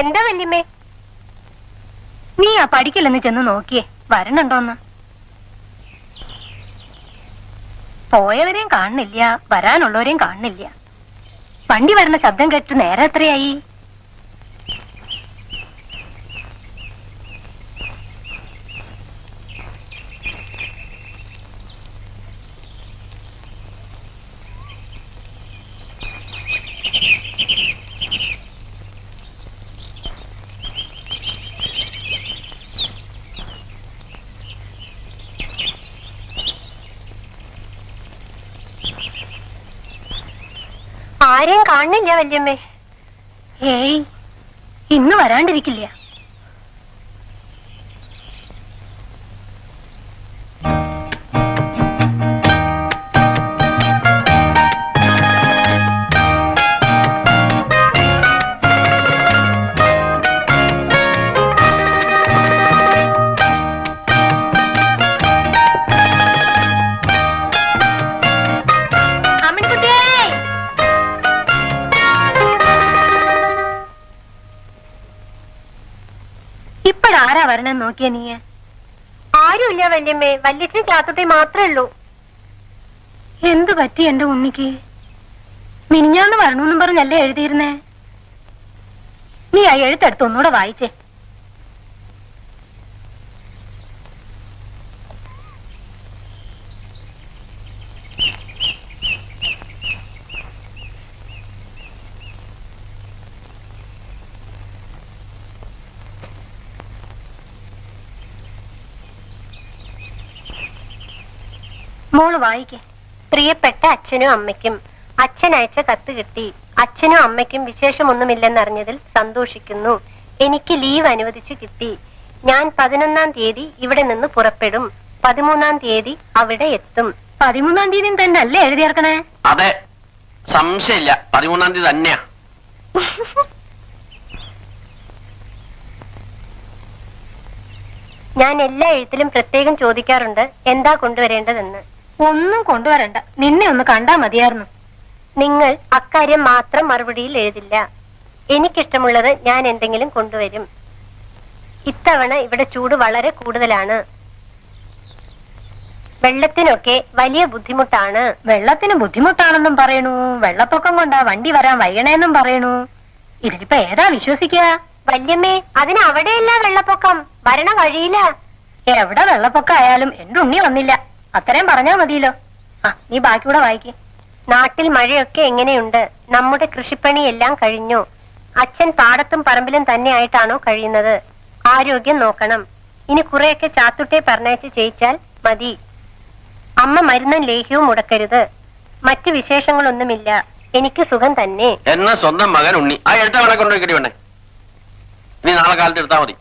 എന്താ വല്യമ്മേ? നീ ആ പഠിക്കില്ലെന്ന് ചെന്ന് നോക്കിയേ വരണുണ്ടോന്ന്. പോയവരെയും കാണുന്നില്ല വരാനുള്ളവരെയും കാണുന്നില്ല. വണ്ടി വരുന്ന ശബ്ദം കേട്ട് നേരെ എത്രയായി? ആരെയും കാണുന്നില്ല വല്യമ്മേ. ഏയ് ഇന്ന് വരാണ്ടിരിക്കില്ല. വരണെന്ന് നോക്കിയ നീ ആരുമില്ല വല്യമ്മേ. വല്യച്ഛൻ ചാത്തുട്ടി മാത്രമേ ഉള്ളൂ. എന്തു പറ്റി എന്റെ ഉണ്ണിക്ക്? മിനിഞ്ഞാന്ന് വരണമെന്നും പറഞ്ഞല്ലേ എഴുതിയിരുന്നേ? നീ ആ എഴുത്തെടുത്ത് ഒന്നുകൂടെ വായിച്ചേ. മോൾ വായിക്കേ. പ്രിയപ്പെട്ട അച്ഛനും അമ്മയ്ക്കും അച്ഛൻ അയച്ച കത്ത് കിട്ടി. അച്ഛനും അമ്മയ്ക്കും വിശേഷമൊന്നുമില്ലെന്നറിഞ്ഞതിൽ സന്തോഷിക്കുന്നു. എനിക്ക് ലീവ് അനുവദിച്ചു കിട്ടി. ഞാൻ പതിനൊന്നാം തീയതി ഇവിടെ നിന്ന് പുറപ്പെടും. പതിമൂന്നാം തീയതി അവിടെ എത്തും. പതിമൂന്നാം തീയതി തന്നെ അല്ലേ എഴുതിയേർക്കണേ അതെ. സംശയമില്ല. പതിമൂന്നാം തീയതി തന്നെയാ. ഞാൻ എല്ലാ എഴുത്തിലും പ്രത്യേകം ചോദിക്കാറുണ്ട്. എന്താ കൊണ്ടുവരേണ്ടതെന്ന്. ഒന്നും കൊണ്ടുവരണ്ട. നിന്നെ ഒന്ന് കണ്ടാ മതിയായിരുന്നു. നിങ്ങൾ അക്കാര്യം മാത്രം മറുപടിയിൽ എഴുതില്ല. എനിക്കിഷ്ടമുള്ളത് ഞാൻ എന്തെങ്കിലും കൊണ്ടുവരും. ഇത്തവണ ഇവിടെ ചൂട് വളരെ കൂടുതലാണ്. വെള്ളത്തിനൊക്കെ വലിയ ബുദ്ധിമുട്ടാണ്. വെള്ളത്തിന് ബുദ്ധിമുട്ടാണെന്നും പറയണു. വെള്ളപ്പൊക്കം കൊണ്ടാ വണ്ടി വരാൻ വൈകണേന്നും പറയണു. ഇതിനിപ്പോ ഏതാ വിശ്വസിക്കുക വല്യമ്മേ അതിന് അവിടെയല്ല വെള്ളപ്പൊക്കം. വരണ വഴിയില്ല എവിടെ വെള്ളപ്പൊക്കം ആയാലും എന്റെ ഉണ്ണി വന്നില്ല. അത്രയും പറഞ്ഞാ മതിയല്ലോ. ആ നീ ബാക്കി കൂടെ വായിക്കേ. നാട്ടിൽ മഴയൊക്കെ എങ്ങനെയുണ്ട്? നമ്മുടെ കൃഷിപ്പണി എല്ലാം കഴിഞ്ഞു. അച്ഛൻ പാടത്തും പറമ്പിലും തന്നെ ആയിട്ടാണോ കഴിയുന്നത്? ആരോഗ്യം നോക്കണം. ഇനി കുറെയൊക്കെ ചാത്തുട്ടെ പറഞ്ഞയച്ച് ചെയ്യിച്ചാൽ മതി. അമ്മ മരുന്നും ലേഹ്യവും മുടക്കരുത്. മറ്റു വിശേഷങ്ങളൊന്നുമില്ല. എനിക്ക് സുഖം തന്നെ. എന്ന സ്വന്തം മകൻ ഉണ്ണി. ആ എടുത്ത കൊണ്ടുപോയി കിട്ടി വേണ്ടേ ഇനി നാളെ കാലത്ത് എടുത്താൽ മതി.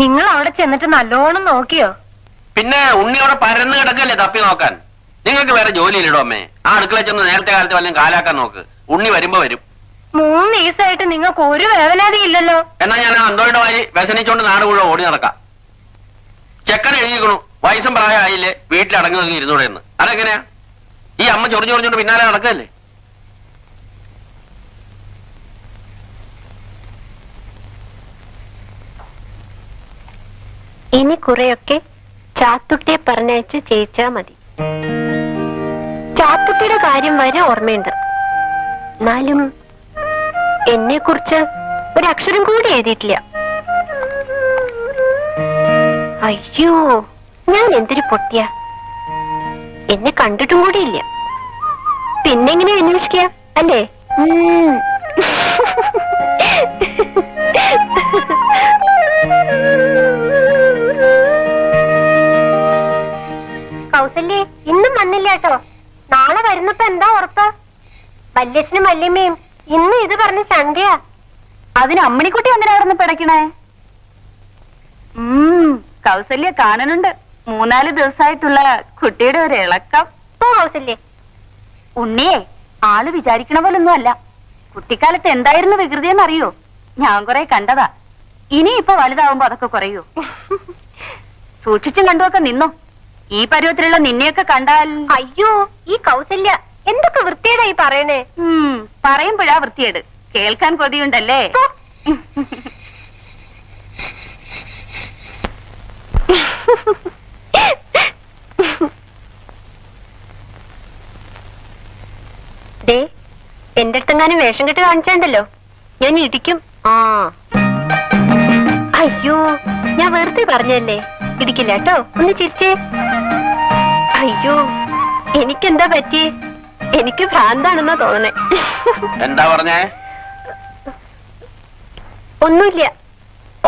നിങ്ങൾ അവിടെ ചെന്നിട്ട് നല്ലോണം നോക്കിയോ? പിന്നെ ഉണ്ണി അവിടെ പരന്ന് കിടക്കല്ലേ തപ്പി നോക്കാൻ? നിങ്ങൾക്ക് വേറെ ജോലിയിലിടോ അമ്മേ. ആ അടുക്കള ചെന്ന് നേരത്തെ കാലത്ത് വല്ലതും കാലാക്കാൻ നോക്ക്. ഉണ്ണി വരുമ്പോ വരും. മൂന്ന് ദിവസമായിട്ട് നിങ്ങൾക്ക് ഒരു വേവലാതി ഇല്ലല്ലോ. എന്നാ ഞാൻ അന്തോയുടെ വായി വ്യസനിച്ചോണ്ട് നാട് മുഴുവൻ ഓടി നടക്കാം. ചെക്കൻ എഴുതിക്കണു വയസ്സും പ്രായമായില്ലേ? വീട്ടിൽ അടങ്ങി ഒതുങ്ങി ഇരുന്നൂടെ എന്ന്. അതെങ്ങനെയാ? ഈ അമ്മ ചൊറിഞ്ഞു ചൊറിഞ്ഞോണ്ട് പിന്നാലെ നടക്കല്ലേ? ഇനി കുറെയൊക്കെ ചാത്തുട്ടിയെ പറഞ്ഞയച്ച് ചെയ്യിച്ചാ മതി. ചാത്തുട്ടിയുടെ കാര്യം വരെ ഓർമ്മയുണ്ട്. എന്നാലും എന്നെ കുറിച്ച് ഒരു അക്ഷരം കൂടി എഴുതിയിട്ടില്ല. അയ്യോ ഞാൻ എന്തൊരു പൊട്ടിയ. എന്നെ കണ്ടിട്ടും കൂടിയില്ല പിന്നെങ്ങനെ അന്വേഷിക്കുക അല്ലേ? ഉം. കൗസല്യേ ഇന്നും വന്നില്ല കേട്ടോ. നാളെ വരുന്നപ്പോ എന്താ ഉറപ്പ്? വല്യച്ഛനും വല്യമ്മയും ഇന്ന് ഇത് പറഞ്ഞ് ചന്തയാ. അതിന് അമ്മണിക്കുട്ടി എന്തിനായിരുന്നു പിടയ്ക്കണേ? കൗസല്യ കാണുന്നുണ്ട്. മൂന്നാൽ ദിവസമായിട്ടുള്ള കുട്ടിയുടെ ഒരു ഇളക്കം. ഓ കൗസല്യേ. ഉണ്ണിയെ ആൾ വിചാരിക്കണ പോലൊന്നും അല്ല കുട്ടിക്കാലത്ത് എന്തായിരുന്നു വികൃതി എന്നറിയോ? ഞാൻ കുറെ കണ്ടതാ. ഇനി ഇപ്പൊ വലുതാവുമ്പോ അതൊക്കെ കുറയൂ. സൂക്ഷിച്ചും കണ്ടുമൊക്കെ നിന്നോ. ഈ പരുവത്തിലുള്ള നിന്നെയൊക്കെ കണ്ടാൽ അയ്യോ ഈ കൗസല്യ എന്തൊക്കെ വൃത്തിയേടായി ഈ പറയണേ പറയുമ്പോഴാ വൃത്തിയേട് കേൾക്കാൻ കൊതിയുണ്ടല്ലേ? ദേ എന്റെ അടുത്തെങ്ങാനും വേഷം കെട്ട് കാണിച്ചാണ്ടല്ലോ. ഞാൻ ഇടിക്കും. ആ. അയ്യോ ഞാൻ വെറുതെ പറഞ്ഞല്ലേ? ഇടിക്കില്ല കേട്ടോ. ഒന്ന് ചിരിച്ചേ. അയ്യോ എനിക്കെന്താ പറ്റി? എനിക്ക് ഭ്രാന്താണെന്നാ തോന്നണേ. എന്താ പറഞ്ഞേ? ഒന്നുമില്ല.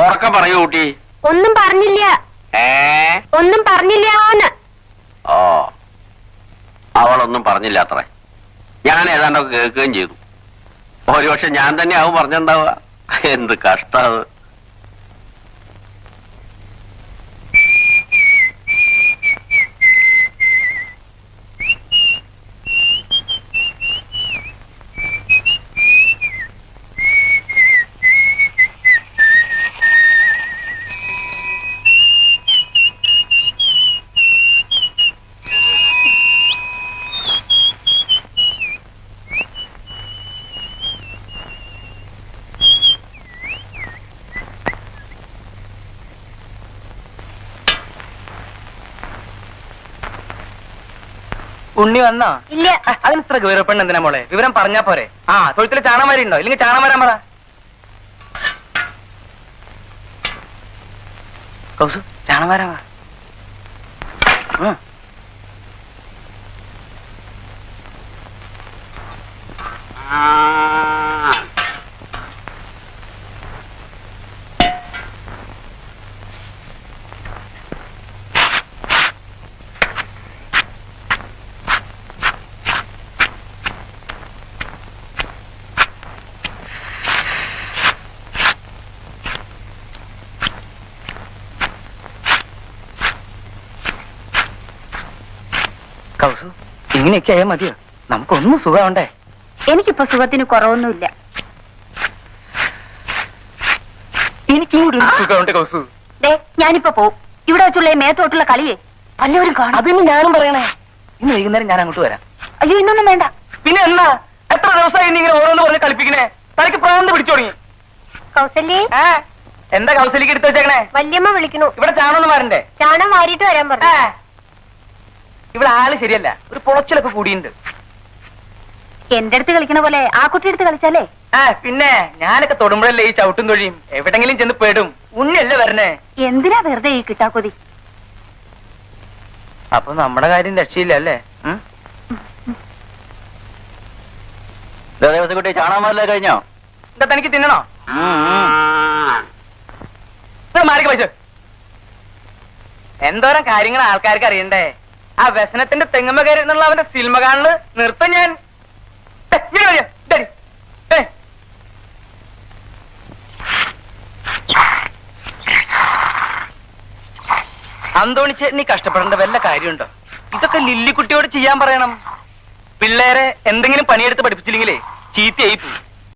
ഉറക്കം പറയൂ കുട്ടി. ഒന്നും പറഞ്ഞില്ല. ഒന്നും പറഞ്ഞില്ല ഓ അവളൊന്നും പറഞ്ഞില്ല അത്രേ ഞാൻ ഏതാണ്ടൊക്കെ കേൾക്കുകയും ചെയ്തു. ഒരുപക്ഷെ ഞാൻ തന്നെ ആവും പറഞ്ഞിട്ടുണ്ടാവുക. എന്ത് കഷ്ടാവ് ഉണ്ണി വന്നോ? ഇല്ല. ആ, അതിന് ഇത്ര ഗൗരവപ്പെണ്ണ എന്തിനാ മോളെ? വിവരം പറഞ്ഞാ പോരെ. ആ തൊഴുത്തിൽ ചാണമാരി ഉണ്ടോ? ഇല്ലെങ്കിൽ ചാണം വരാൻ പറ. കൗസു ചാണം വരാൻ പറ ഉം. കൗസു ഇങ്ങനെയൊക്കെ ആയാൽ മതിയോ? നമുക്കൊന്നും സുഖമുണ്ടേ എനിക്കിപ്പോ സുഖത്തിന് കുറവൊന്നുമില്ല. എനിക്കും കൂടി ഒരു സുഖമുണ്ട് കൗസു. ദേ ഞാനിപ്പോ പോവും. ഇവിടെ വെച്ചുള്ള ഈ മേത്തോട്ടുള്ള കളിയേ. വല്ലവരും കാണും. അതിന് ഞാനും പറയണേ. ഇന്ന് വൈകുന്നേരം ഞാൻ അങ്ങോട്ട് വരാം. അയ്യോ ഇന്നൊന്നും വേണ്ട. പിന്നെ എന്നാ? എത്ര ദിവസമായി നീ ഇങ്ങനെ ഓരോന്ന് പറഞ്ഞ് കളിപ്പിക്കണേ തലക്ക് പ്രാന്ത് പിടിച്ചു തുടങ്ങി. കൗസല്യേ? ഏ? എന്താ കൗസലിക്ക് എടുത്തു വെച്ചേക്കണേ? വല്യമ്മ വിളിക്കണു ഇവിടെ ചാണൊന്നും വരണ്ടേ? ചാണം വാരിയിട്ട് വരാൻ പറഞ്ഞു. ഇവിടെ ആൾ ശരിയല്ല. ഒരു പൊളച്ചിലൊക്കെ കൂടിയുണ്ട്. എന്റെ അടുത്ത് കളിക്കണ പോലെ ആ കുട്ടി എടുത്ത് കളിച്ചാലേ? ആ പിന്നെ ഞാനൊക്കെ തൊടുമ്പോഴല്ലേ ഈ ചവിട്ടും തൊഴിയും? എവിടെങ്കിലും ചെന്ന് പെടും. ഉണ്ണിയല്ലേ വരണേ? എന്തിനാ വെറുതെ ഈ കിട്ടാക്കൊതി? അപ്പൊ നമ്മുടെ കാര്യം രക്ഷയില്ല അല്ലേ? കുട്ടി ചാണകമല്ലേ കഴിഞ്ഞോ? എന്താ തനിക്ക് തിന്നണോ? മാറിക്ക് പൈസ എന്തോരം കാര്യങ്ങൾ ആൾക്കാർക്ക് അറിയണ്ടേ? ആ വ്യസനത്തിന്റെ തെങ്ങമ്മ കയറി എന്നുള്ള അവന്റെ സിനിമ കാണുന്നത് നിർത്തും ഞാൻ. അന്തോണിച്ച് നീ കഷ്ടപ്പെടേണ്ട വല്ല കാര്യമുണ്ടോ? ഇതൊക്കെ ലില്ലിക്കുട്ടിയോട് ചെയ്യാൻ പറയണം. പിള്ളേരെ എന്തെങ്കിലും പണിയെടുത്ത് പഠിപ്പിച്ചില്ലെങ്കിലേ ചീത്തയായി